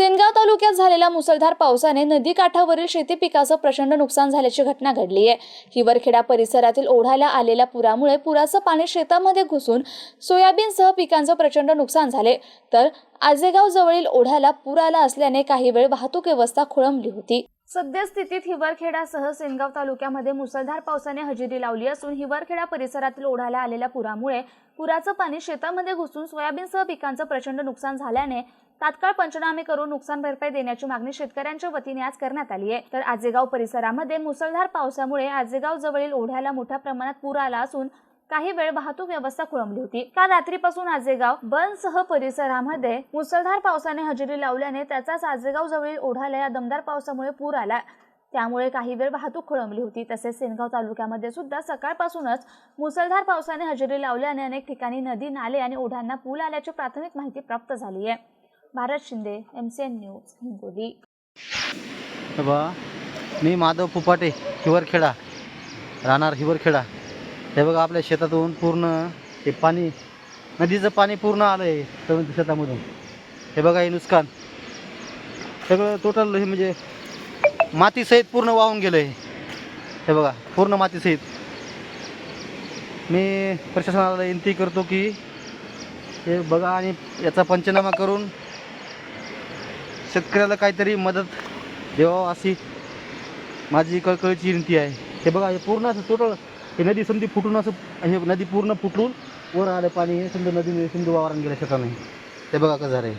सेनगाव तालुक्यात झालेल्या मुसळधार पावसाने नदी काठावरील शेती पिकाचं प्रचंड नुकसान झाल्याची घटना घडली आहे. हिवरखेडा परिसरातील ओढ्याला आलेल्या पुरामुळे पुराचं पाणी शेतामध्ये घुसून सोयाबीनसह पिकांचं प्रचंड नुकसान झाले. तर आजेगाव जवळील ओढ्याला पूर आला असल्याने काही वेळ वाहतूक व्यवस्था खोळंबली होती. सद्यस्थितीत हिवरखेडासह सेनगाव तालुक्यामध्ये मुसळधार पावसाने हजेरी लावली असून हिवरखेडा परिसरातील ओढ्याला आलेल्या पुरामुळे पुराचं पाणी शेतामध्ये घुसून सोयाबीनसह पिकांचं प्रचंड नुकसान झाल्याने तात्काळ पंचनामे करून नुकसान भरपाई देण्याची मागणी शेतकऱ्यांच्या वतीने आज करण्यात आली आहे. तर आजेगाव परिसरामध्ये मुसळधार पावसामुळे आजेगाव जवळील ओढ्याला मोठ्या प्रमाणात पूर आला असून काही वेळ वाहतूक व्यवस्था खोळंबली होती. काल रात्रीपासून आजेगाव बनसह परिसरामध्ये मुसळधार पावसाने हजेरी लावल्याने त्याचाच आजेगाव जवळील ओढ्याला या दमदार पावसामुळे पूर आला. त्यामुळे काही वेळ वाहतूक खोळंबली होती. तसेच सेनगाव तालुक्यामध्ये सुद्धा सकाळपासूनच मुसळधार पावसाने हजेरी लावल्याने अनेक ठिकाणी नदी नाले आणि ओढ्यांना पूल आल्याची प्राथमिक माहिती प्राप्त झाली आहे. Bharat Shinde M C N news Hingoli. हे बा मी माधव पुपाटे हिवरखेडा. राहणार हिवरखेडा. हे बघा आपल्या शेतातून पूर्ण हे पाणी नदीचं पाणी पूर्ण आलं आहे शेतामधून. हे बघा हे नुकसान. सगळं टोटल हे म्हणजे मातीसहित पूर्ण वाहून गेलं आहे हे बघा पूर्ण मातीसहित. मी प्रशासनाला विनंती करतो की हे बघा आणि याचा पंचनामा करून शेतकऱ्याला काहीतरी मदत देवा अशी माझी कळकळीची विनंती आहे. हे बघा हे पूर्ण असं टोटल हे नदी समधी फुटून असं हे नदी पूर्ण फुटून वर आलं पाणी हे समजा नदी सिंधू वावरान गेल्या शेताने. ते बघा कसं झालं आहे